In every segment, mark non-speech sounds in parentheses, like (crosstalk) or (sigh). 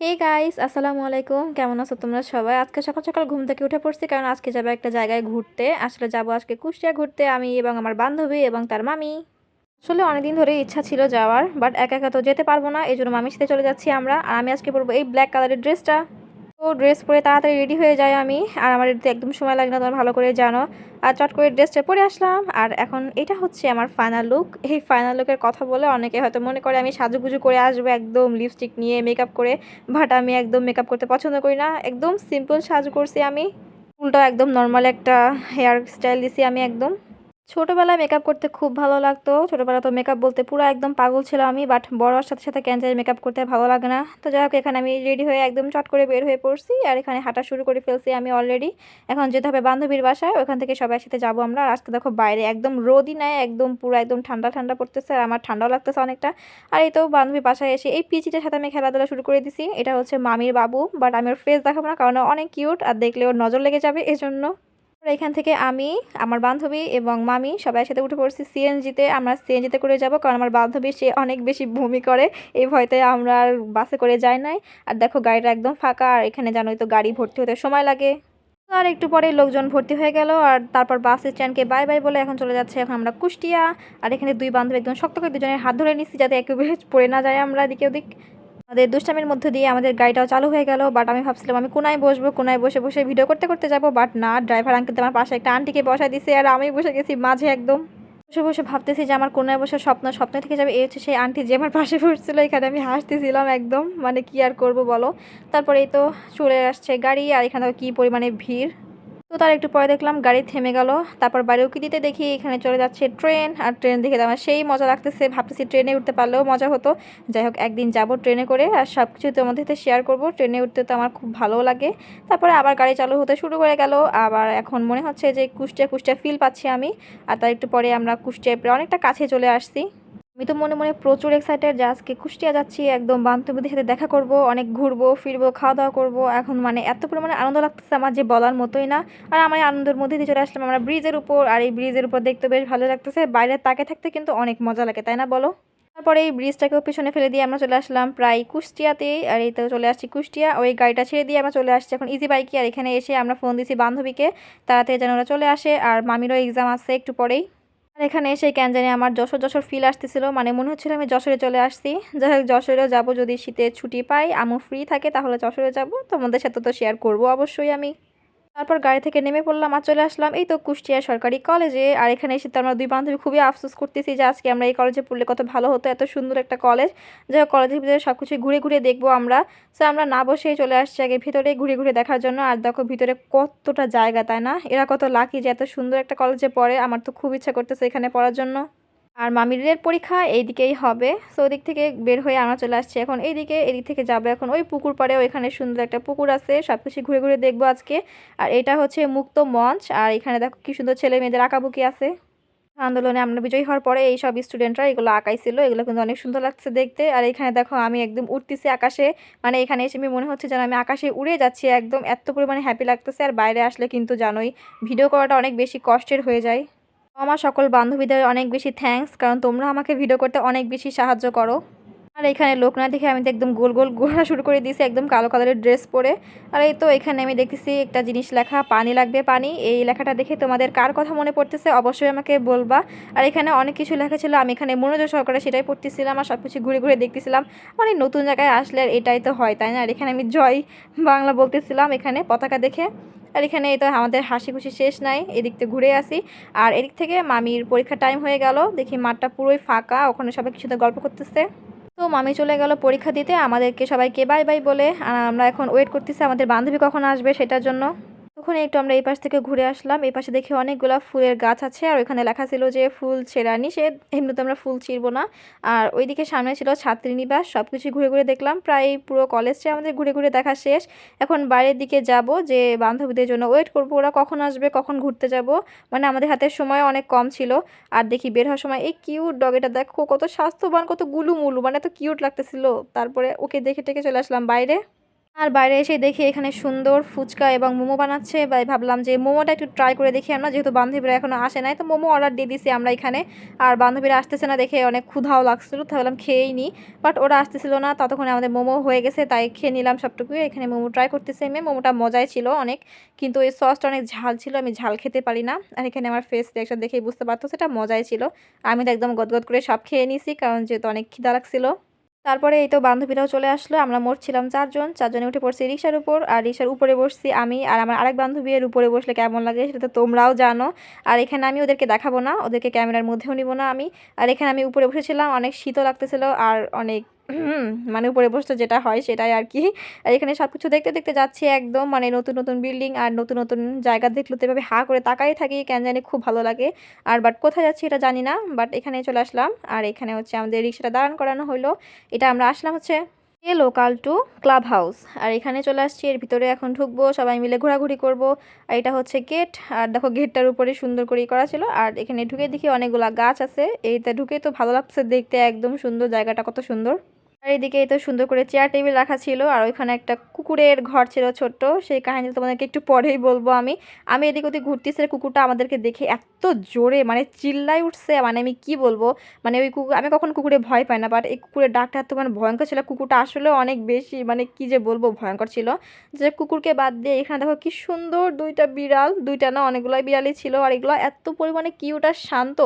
Hey guys আসসালামু আলাইকুম। কেমন আছো তোমরা সবাই? আজকে সকাল সকাল ঘুম থেকে উঠে পড়ছি কারণ আজকে যাব একটা জায়গায় ঘুরতে। আসলে যাব আজকে কুষ্টিয়া ঘুরতে আমি এবং আমার বান্ধবী এবং তার মামি। আসলে অনেকদিন ধরে ইচ্ছা ছিল যাওয়ার বাট একা একা তো যেতে পারব না এই জন্য মামির সাথে চলে যাচ্ছি আমরা। আর আমি আজকে পরবো এই ব্ল্যাক কালারের ড্রেসটা তো ড্রেস পরে তাড়াতাড়ি রেডি হয়ে যায় আমি। আর আমার এতে একদম সময় লাগে না, তোমরা ভালো করে জানো। আর চট করে ড্রেসটা পরে আসলাম। আর এখন এটা হচ্ছে আমার ফাইনাল লুক এই ফাইনাল লুকের কথা বলে অনেকে হয়তো মনে করে আমি সাজুগুজু করে আসব একদম লিপস্টিক নিয়ে মেকআপ করে। বাট আমি একদম মেকআপ করতে পছন্দ করি না। একদম সিম্পল সাজু করছি আমি। চুলটা একদম নর্মাল একটা হেয়ার স্টাইল দিছি আমি একদম। ছোটোবেলায় মেকআপ করতে খুব ভালো লাগতো। ছোটোবেলা তো মেকআপ বলতে পুরো একদম পাগল ছিলাম আমি বাট বড় সাথে সাথে ক্যান্সারে মেকআপ করতে ভালো লাগে না। তো যাই হোক, এখানে আমি রেডি হয়ে একদম চট করে বের হয়ে পড়ছি আর এখানে হাঁটা শুরু করে ফেলছি আমি অলরেডি এখন যেতে হবে বান্ধবীর বাসায়, ওখান থেকে সবাই সাথে যাব আমরা। আর আজকে দেখো বাইরে একদম রোদই নেয় একদম পুরো একদম ঠান্ডা ঠান্ডা পড়তেছে আর আমার ঠান্ডাও লাগতেছে অনেকটা। আর এই তো বান্ধবীর বাসায় এসে এই পিচিটার সাথে আমি খেলাধুলা শুরু করে দিছি। এটা হচ্ছে মামির বাবু বাট আমি ওর ফেস দেখাবো না কারণ অনেক কিউট আর দেখলে ওর নজর লেগে যাবে, এজন্য এখান থেকে আমি, আমার বান্ধবী এবং মামি সবাই সাথে উঠে পড়ছি সিএনজিতে আমরা সিএনজিতে করে যাব কারণ আমার বান্ধবী, সে অনেক বেশি ভূমি করে। এই ভয়তে আমরা আর বাসে করে যাই নাই। আর দেখো গাড়িটা একদম ফাঁকা, আর এখানে জানোই তো গাড়ি ভর্তি হতে সময় লাগে। আর একটু পরে লোকজন ভর্তি হয়ে গেল, আর তারপর বাস স্ট্যান্ডকে বাই বাই বলে এখন চলে যাচ্ছে এখন আমরা কুষ্টিয়া। আর এখানে দুই বান্ধবী একদম শক্ত করে দুজনের হাত ধরে নিচ্ছি যাতে একেবারে পড়ে না যায় আমরা এদিকে ওদিক। আমাদের দুষ্টামির মধ্যে দিয়ে আমাদের গাড়িটাও চালু হয়ে গেল বাট আমি ভাবছিলাম আমি কোনায় বসবো, কোনায় বসে বসে ভিডিও করতে করতে যাব বাট না ড্রাইভার আঙ্কেল আমার পাশে একটা আন্টিকে বসা দিছে আর আমি বসে গেছি মাঝে একদম। বসে বসে ভাবতেছি যে আমার কোনায় বসে স্বপ্ন স্বপ্ন থেকে যাবে, এই হচ্ছে সেই আন্টি যে আমার পাশে বসছিল, এখানে আমি হাসতেছিলাম একদম মানে কি আর করব বলো? তারপরে এই তো চলে আসছে গাড়ি, আর এখানে কি পরিমাণে ভিড়? তো তার একটু পরে দেখলাম গাড়ি থেমে গেল। তারপর বাইরে উকি দিতে দেখি, এখানে চলে যাচ্ছে ট্রেন আর ট্রেন দেখে আমার সেই মজা লাগতেছে। ভাবতেছি ট্রেনে উঠতে পারলেও মজা হতো। যাই হোক, একদিন যাব ট্রেনে করে আর সব কিছু তোমাদের সাথে শেয়ার করব। ট্রেনে উঠতে তো আমার খুব ভালো লাগে। তারপরে আবার গাড়ি চালু হতে শুরু করে গেল। আবার এখন মনে হচ্ছে যে কুষ্টিয়া কুষ্টিয়া ফিল পাচ্ছি আমি। আর তার একটু পরে আমরা কুষ্টিয়ায় অনেকটা কাছে চলে আসছি। আমি তো মনে মনে প্রচুর এক্সাইটেড যে আজকে কুষ্টিয়া যাচ্ছি, একদম বান্ধবীদের সাথে দেখা করব, অনেক ঘুরবো, ফিরবো খাওয়া দাওয়া করব। এখন মানে এত পরিমাণে আনন্দ লাগতেছে আমার যে বলার মতোই না। আর আমার আনন্দের মধ্যে দিয়ে চলে আসলাম আমরা ব্রিজের উপর। আর এই ব্রিজের উপর দেখতে বেশ ভালো লাগতেছে। বাইরে তাকে থাকতে কিন্তু অনেক মজা লাগে, তাই না বলো? তারপরে এই ব্রিজটাকেও পিছনে ফেলে দিয়ে আমরা চলে আসলাম প্রায় কুষ্টিয়াতেই। আর এই তো চলে আসছি কুষ্টিয়া। ওই গাড়িটা ছেড়ে দিয়ে আমরা চলে আসছি এখন ইজি বাইকে আর এখানে এসে আমরা ফোন দিছি বান্ধবীকে। তাড়াতাড়ি যেন ওরা চলে আসে। আর মামিরও এক্সাম আছে একটু পরেই। আর এখানে এসে কেন জানি আমার যশোর যশোর ফিল আসতেছিল। মানে মনে হচ্ছিল আমি যশোরে চলে আসছি। যাই হোক, যশোরেও যাব যদি শীতে ছুটি পাই। আমু ফ্রি থাকে, তাহলে যশোরে যাব। তোমাদের সাথে তো শেয়ার করব অবশ্যই আমি। তারপর গাড়ি থেকে নেমে পড়লাম আর চলে আসলাম। এই তো কুষ্টিয়া সরকারি কলেজে। আর এখানে এসে তো আমরা দুই বান্ধবী খুবই আফসোস করতেছি যে আজকে আমরা এই কলেজে পড়লে কত ভালো হতো, এত সুন্দর একটা কলেজ। হোক, কলেজের ভিতরে সব কিছু ঘুরে ঘুরে দেখব আমরা। সো আমরা না বসেই চলে আসছি আগে ভিতরে ঘুরে ঘুরে দেখার জন্য। আর দেখো ভিতরে কতটা জায়গা, তাই না? এরা কত লাকি যে এত সুন্দর একটা কলেজে পড়ে। আমার তো খুব ইচ্ছা করতেছে এখানে পড়ার জন্য। আর মামিরের পরীক্ষা এইদিকেই হবে। সো ওদিক থেকে বের হয়ে আমরা চলে আসছি এখন। এইদিকে, এদিক থেকে যাব এখন ওই পুকুর পাড়ে। ওইখানে সুন্দর একটা পুকুর আছে। সব কিছু ঘুরে ঘুরে দেখব আজকে। আর এটা হচ্ছে মুক্ত মঞ্চ। আর এখানে দেখো কি সুন্দর ছেলে মেয়েদের আঁকাবুকি আছে। আন্দোলনে আমরা বিজয়ী হওয়ার পরে এই সব স্টুডেন্টরা এগুলো আঁকাইছিল। এগুলো কিন্তু অনেক সুন্দর লাগছে দেখতে। আর এখানে দেখো আমি একদম উঠতেছি আকাশে। মানে এখানে এসে আমি মনে হচ্ছে যেন আমি আকাশে উড়ে যাচ্ছি। একদম এত পরিমাণে হ্যাপি লাগতেছে। আর বাইরে আসলে কিন্তু জানোই ভিডিও করাটা অনেক বেশি কষ্টের হয়ে যায়। আমার সকল বান্ধবীদের অনেক বেশি থ্যাঙ্কস কারণ তোমরা আমাকে ভিডিও করতে অনেক বেশি সাহায্য করো। আর এখানে লোক না দেখে আমি তো একদম গোল গোল ঘোরা শুরু করে দিয়েছি, একদম কালো কালারের ড্রেস পরে। আর এই তো এখানে আমি দেখতেছি একটা জিনিস লেখা, পানি লাগবে পানি। এই লেখাটা দেখে তোমাদের কার কথা মনে পড়তেছে অবশ্যই আমাকে বলবা। আর এখানে অনেক কিছু লেখা ছিল, আমি এখানে মনোযোগ সহকারে সেটাই পড়তেছিলাম আর সব কিছু ঘুরে ঘুরে দেখতেছিলাম। মানে নতুন জায়গায় আসলে এটাই তো হয়, তাই না? আর এখানে আমি জয় বাংলা বলতেছিলাম এখানে পতাকা দেখে। আর এখানে তো আমাদের হাসি খুশি শেষ নাই, এদিক থেকে ঘুরে আসি। আর এদিক থেকে মামির পরীক্ষা টাইম হয়ে গেল, দেখি মাঠটা পুরোই ফাঁকা, ওখানে সবাই কিছু গল্প করতেছে। তো মামি চলে গেল পরীক্ষা দিতে, আমাদেরকে সবাইকে বাই বাই বলে। আর আমরা এখন ওয়েট করতেছি আমাদের বান্ধবী কখন আসবে সেটার জন্য। তখন একটু আমরা এই পাশ থেকে ঘুরে আসলাম। এই পাশে দেখি অনেকগুলো ফুলের গাছ আছে, আর ওইখানে লেখা ছিল যে ফুল ছেঁড়া নিষেধ। এমনিতে আমরা ফুল ছিঁড়বো না। আর ওইদিকে সামনে ছিল ছাত্রীনিবাস সব কিছু ঘুরে ঘুরে দেখলাম। প্রায় পুরো কলেজটা আমাদের ঘুরে ঘুরে দেখা শেষ। এখন বাইরের দিকে যাব যে বান্ধবীদের জন্য ওয়েট করব, ওরা কখন আসবে, কখন ঘুরতে যাব। মানে আমাদের হাতের সময় অনেক কম ছিল। আর দেখি বের হওয়ার সময়, এই কিউট ডগেটা দেখো, কত স্বাস্থ্যবান, কত গুলুমুলু মানে এত কিউট লাগতেছিল। তারপরে ওকে দেখে টেকে চলে আসলাম বাইরে। আর বাইরে এসে দেখি এখানে সুন্দর ফুচকা এবং মোমো বানাচ্ছে। বা ভাবলাম যে মোমোটা একটু ট্রাই করে দেখি। আমরা যেহেতু বান্ধবীরা এখনও আসে নাই, তো মোমো অর্ডার দিয়ে দিছি আমরা এখানে। আর বান্ধবীরা আসতেছে না দেখে অনেক ক্ষুধাও লাগছিল ভাবলাম খেয়েই নিই বাট ওরা আসতেছিল না, ততক্ষণে আমাদের মোমো হয়ে গেছে, তাই খেয়ে নিলাম সবটুকুই। এখানে মোমো ট্রাই করতেছি আমি, মোমোটা মজাই ছিল অনেক। কিন্তু এই সসটা অনেক ঝাল ছিল, আমি ঝাল খেতে পারি না। আর এখানে আমার ফেস রিয়াকশন দেখেই বুঝতে পারতো সেটা মজাই ছিল। আমি তো একদম গদগদ করে সব খেয়ে নিয়েছি কারণ যেহেতু অনেক খিদা লাগছিল। তারপরে এই তো বান্ধবীরাও চলে আসলো, আমরা মোট ছিলাম চারজন, চারজনে উঠে পড়ছি রিক্সার উপর, আর রিক্সার উপরে বসছি আমি, আর আমার আরেক বান্ধবী এর উপরে বসলে কেমন লাগে সেটা তো তোমরাও জানো। আর এখানে আমি ওদেরকে দেখাবো না, ওদেরকে ক্যামেরার মধ্যেও নিব না আমি। আর এখানে আমি উপরে বসেছিলাম, অনেক শীতও লাগতেছিল, আর অনেক (clears throat) মানে উপরে বসতে যেটা হয় সেটাই আর কি। আর এখানে সব কিছু দেখতে দেখতে যাচ্ছি একদম মানে নতুন নতুন বিল্ডিং আর নতুন নতুন জায়গা দেখলে তো এভাবে হা করে তাকাই থাকি, কেন জানি খুব ভালো লাগে। আর বাট কোথায় যাচ্ছি এটা জানি না বাট এখানে চলে আসলাম। আর এখানে হচ্ছে আমাদের রিক্সাটা দাঁড়ান করানো হলো এটা আমরা আসলাম হচ্ছে এ লোকাল টু ক্লাব হাউস আর এখানে চলে আসছি, এর ভিতরে এখন ঢুকবো, সবাই মিলে ঘোরাঘুরি করব। আর এটা হচ্ছে গেট আর দেখো গেটটার উপরে সুন্দর করে করা ছিল। আর এখানে ঢুকে দেখি অনেকগুলা গাছ আছে। এইটা ঢুকে তো ভালো লাগছে দেখতে, একদম সুন্দর জায়গাটা কত সুন্দর। এদিকে এই তো সুন্দর করে চেয়ার টেবিল রাখা ছিল, আর ওইখানে একটা কুকুরের ঘর ছিল ছোট্ট। সেই কাহিনী তোমাদেরকে একটু পরেই বলব আমি। আমি এদিক ওদিক আর কুকুরটা আমাদেরকে দেখে এত জোরে মানে চিল্লাই উঠছে মানে আমি কি বলব? মানে ওই কুকুর, আমি কখন কুকুরে ভয় পাই না বাট এই কুকুরের ডাকটা এত মানে ভয়ঙ্কর ছিল। কুকুরটা আসলে অনেক বেশি মানে কি যে বলব, ভয়ঙ্কর ছিল। যে কুকুরকে বাদ দিয়ে এখানে দেখো কি সুন্দর দুইটা বিড়াল, দুইটা না অনেকগুলোই বিড়ালই ছিল, আর এগুলো এত পরিমাণে কিউট আর শান্ত।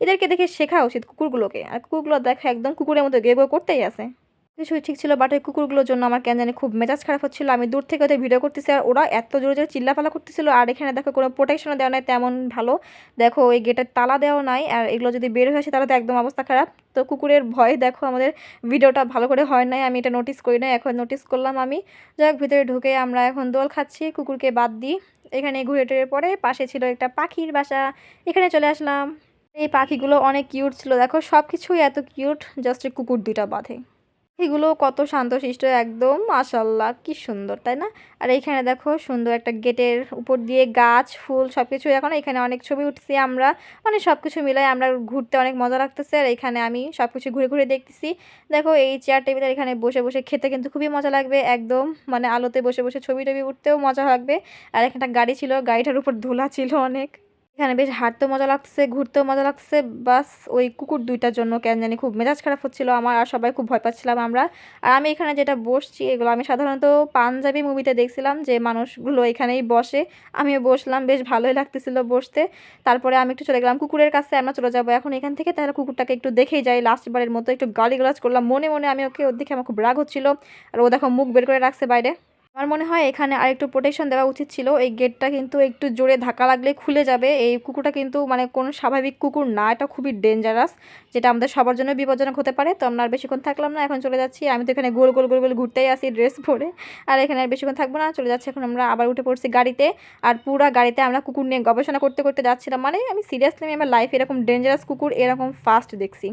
এদেরকে দেখে শেখা উচিত কুকুরগুলোকে। আর কুকুরগুলো দেখো একদম কুকুরের মতো গেগো করতেই আছে। কিছুই ঠিক ছিল বাট ওই কুকুরগুলোর জন্য আমার কেন জানি খুব মেজাজ খারাপ হচ্ছিল। আমি দূর থেকে ওদের ভিডিও করতেছি আর ওরা এত জোরে জোরে চিল্লাপালা করতেছিল আর এখানে দেখো কোনো প্রোটেকশনও দেওয়া নাই, তেমন ভালো। দেখো ওই গেটের তালা দেওয়া নাই আর এগুলো যদি বের হয়ে আসে তাহলে তো একদম অবস্থা খারাপ। তো কুকুরের ভয় দেখো আমাদের ভিডিওটা ভালো করে হয় নাই, আমি এটা নোটিস করি নাই, এখন নোটিস করলাম আমি। যাক, ভিতরে ঢুকে আমরা এখন দোল খাচ্ছি, কুকুরকে বাদ দিই। এখানে ঘুরে টুরে পরে পাশে ছিল একটা পাখির বাসা, এখানে চলে আসলাম। এই পাখিগুলো অনেক কিউট ছিল, দেখো সব কিছুই এত কিউট জাস্ট কুকুর দুইটা বাঁধে। এগুলো কত শান্তশিষ্ট একদম, মাশাল্লাহ, কি সুন্দর, তাই না? আর এইখানে দেখো সুন্দর একটা গেটের উপর দিয়ে গাছ, ফুল সব কিছু এখন এখানে অনেক ছবি উঠছি আমরা মানে সব কিছু মিলাই আমরা ঘুরতে অনেক মজা লাগতেছে আর এখানে আমি সব কিছু ঘুরে ঘুরে দেখতেছি। দেখো এই চেয়ার টেবিল এখানে বসে বসে খেতে কিন্তু খুবই মজা লাগবে, একদম মানে আলোতে বসে বসে ছবি টবি উঠতেও মজা লাগবে। আর এখানে গাড়ি ছিল, গাড়িটার উপর ধুলা ছিল অনেক। এখানে বেশ হাঁটতেও মজা লাগছে, ঘুরতেও মজা লাগছে। বাস, ওই কুকুর দুইটার জন্য কেন জানি খুব মেজাজ খারাপ হচ্ছিল আমার, আর সবাই খুব ভয় পাচ্ছিলাম আমরা। আর আমি এখানে যেটা বসছি, এগুলো আমি সাধারণত পাঞ্জাবি মুভিতে দেখছিলাম, যে মানুষগুলো এখানেই বসে। আমিও বসলাম, বেশ ভালোই লাগতেছিল বসতে। তারপরে আমি একটু চলে গেলাম কুকুরের কাছে, আমরা চলে যাব এখন এখান থেকে। তাহলে কুকুরটাকে একটু দেখেই যাই, লাস্টবারের মতো একটু গালিগালাজ করলাম। মনে মনে আমি ওকে ওর দিকে আমার খুব রাগ হচ্ছিল। আর ও দেখো মুখ বের করে রাখছে বাইরে। আমার মনে হয় এখানে আরেকটু প্রোটেকশন দেওয়া উচিত ছিল। এই গেটটা কিন্তু একটু জোরে ধাক্কা লাগলে খুলে যাবে। এই কুকুরটা কিন্তু মানে কোনো স্বাভাবিক কুকুর না, এটা খুবই ডেঞ্জারাস যেটা আমাদের সবার জন্য বিপজ্জনক হতে পারে। তো আমরা আর বেশিক্ষণ থাকলাম না, এখন চলে যাচ্ছি। আমি তো এখানে গোল গোল গোল গোল ঘুরতেই আসি ড্রেস পরে। আর এখানে আর বেশিক্ষণ থাকব না, চলে যাচ্ছি এখন আমরা আবার উঠে পড়ছি গাড়িতে। আর পুরা গাড়িতে আমরা কুকুর নিয়ে গবেষণা করতে করতে যাচ্ছিলাম। মানে আমি সিরিয়াসলি আমি আমার লাইফে এরকম ডেঞ্জারাস কুকুর এরকম ফাস্ট দেখছি।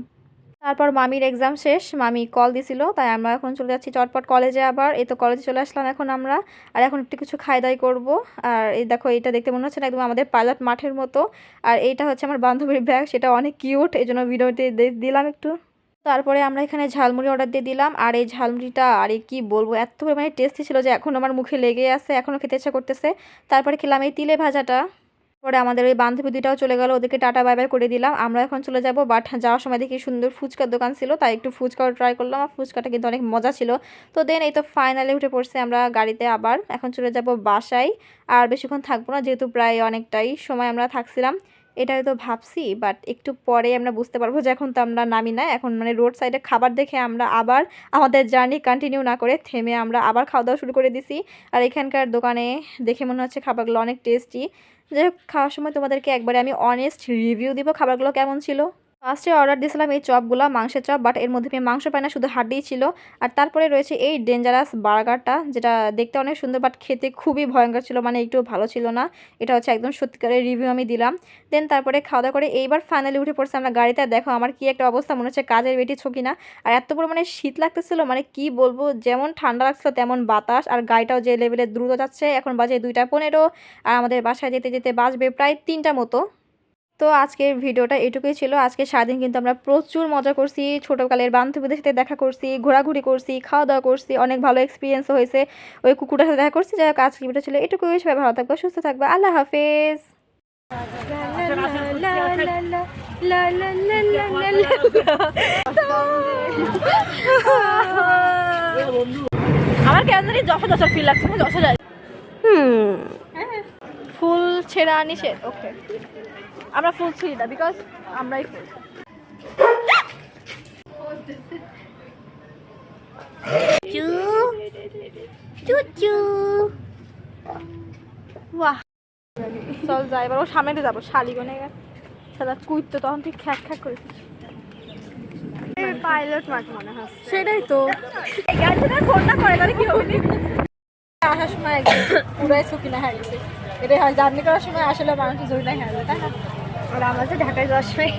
তারপর মামির এক্সাম শেষ, মামি কল দিছিল, তাই আমরা এখন চলে যাচ্ছি চটপট কলেজে আবার। এই তো কলেজে চলে আসলাম এখন আমরা। আর এখন একটু কিছু খাই দাই করব। আর এই দেখো এটা দেখতে মনে হচ্ছে না একদম আমাদের পাইলট মাঠের মতো। আর এইটা হচ্ছে আমার বান্ধবীর ব্যাগ সেটা অনেক কিউট এই জন্য ভিডিওতে দিলাম একটু। তারপরে আমরা এখানে ঝালমুড়ি অর্ডার দিয়ে দিলাম। আর এই ঝালমুড়িটা, আরে কি বলব, এত পরিমাণে টেস্টি ছিল যে এখন আমার মুখে লেগে আছে এখনও খেতে ইচ্ছা করতেছে। তারপরে খেলাম এই তিলে ভাজাটা। পরে আমাদের ওই বান্ধবী দুটাও চলে গেল, ওদেরকে টাটা বাই বাই করে দিলাম। আমরা এখন চলে যাব বাট যাওয়ার সময় দেখি সুন্দর ফুচকার দোকান ছিল, তাই একটু ফুচকাও ট্রাই করলাম আর ফুচকাটা কিন্তু অনেক মজা ছিল। তো দেন এই তো ফাইনালি উঠে পড়ছে আমরা গাড়িতে আবার। এখন চলে যাব বাসায়। আর বেশিক্ষণ থাকব না, যেহেতু প্রায় অনেকটাই সময় আমরা থাকছিলাম। এটা তো ভাবছি বাট একটু পরে আমরা বুঝতে পারব যে এখন তো আমরা নামি না। এখন মানে রোড সাইডে খাবার দেখে আমরা আবার আমাদের জার্নি কন্টিনিউ না করে থেমে আমরা আবার খাওয়া দাওয়া শুরু করে দিছি। আর এখানকার দোকানে দেখে মনে হচ্ছে খাবারগুলো অনেক টেস্টি যাই হোক, খাওয়ার সময় তোমাদেরকে একবারে আমি অনেস্ট রিভিউ দিব খাবারগুলো কেমন ছিল। ফার্স্টে অর্ডার দিয়েছিলাম এই চপগুলো, মাংসের চপ বাট এর মধ্যে মাংস পাই না, শুধু হাড্ডিই ছিল। আর তারপরে রয়েছে এই ডেঞ্জারাস বার্গারটা যেটা দেখতে অনেক সুন্দর বাট খেতে খুবই ভয়ঙ্কর ছিল মানে একটু ভালো ছিল না। এটা হচ্ছে একদম সত্যিকারের রিভিউ আমি দিলাম। দেন তারপরে খাওয়া দাওয়া করে এইবার ফাইনালি উঠে পড়ছে আমরা গাড়িতে। দেখো আমার কি একটা অবস্থা, মনে হচ্ছে কাজের বেটি ছকি না আর এত পরিমাণে শীত লাগতেছিল মানে কি বলব, যেমন ঠান্ডা লাগছিল, তেমন বাতাস। আর গাড়িটাও যে লেভেলে দ্রুত যাচ্ছে, এখন বাজে দুইটা পনেরো। আর আমাদের বাসায় যেতে যেতে বাজবে প্রায় তিনটা মতো। তো আজকের ভিডিওটা এটুকুই ছিল। আজকে সারাদিন কিন্তু আমরা প্রচুর মজা করছি ছোটোকালের বান্ধবীদের সাথে দেখা করছি ঘোরাঘুরি করছি খাওয়া দাওয়া করছি অনেক ভালো এক্সপিরিয়েন্স হয়েছে। ওই কুকুরটার সাথে দেখা করছি। যাই হোক আজকের ভিডিও ছিল এটুকুই। সবাই ভালো থাকবে সুস্থ থাকবে। আল্লাহ হাফেজ। আমার কেন জানি ফিল লাগছে হুম। ফুল ছেঁড়া নিষেধ ওকে আমরা ফুল ছিঁড়ি না বিকজ আমরাই ফুল চল যাই এবার ও সামনে যাব শালিগনে সাদা কুইত তো তখন ঠিক খ্যাক খ্যাক করে পাইলট মার্ক মনে হয় সেটাই তো। ফোনটা করে তাহলে কি হবে? আসার সময় পুরাই সুকিনা হয়ে গেছে। এটাই হয় জার্নি করার সময় আসলে মানুষের হয়ে যায় তাই না? আর আমাদের ঢাকায় যাওয়ার সময়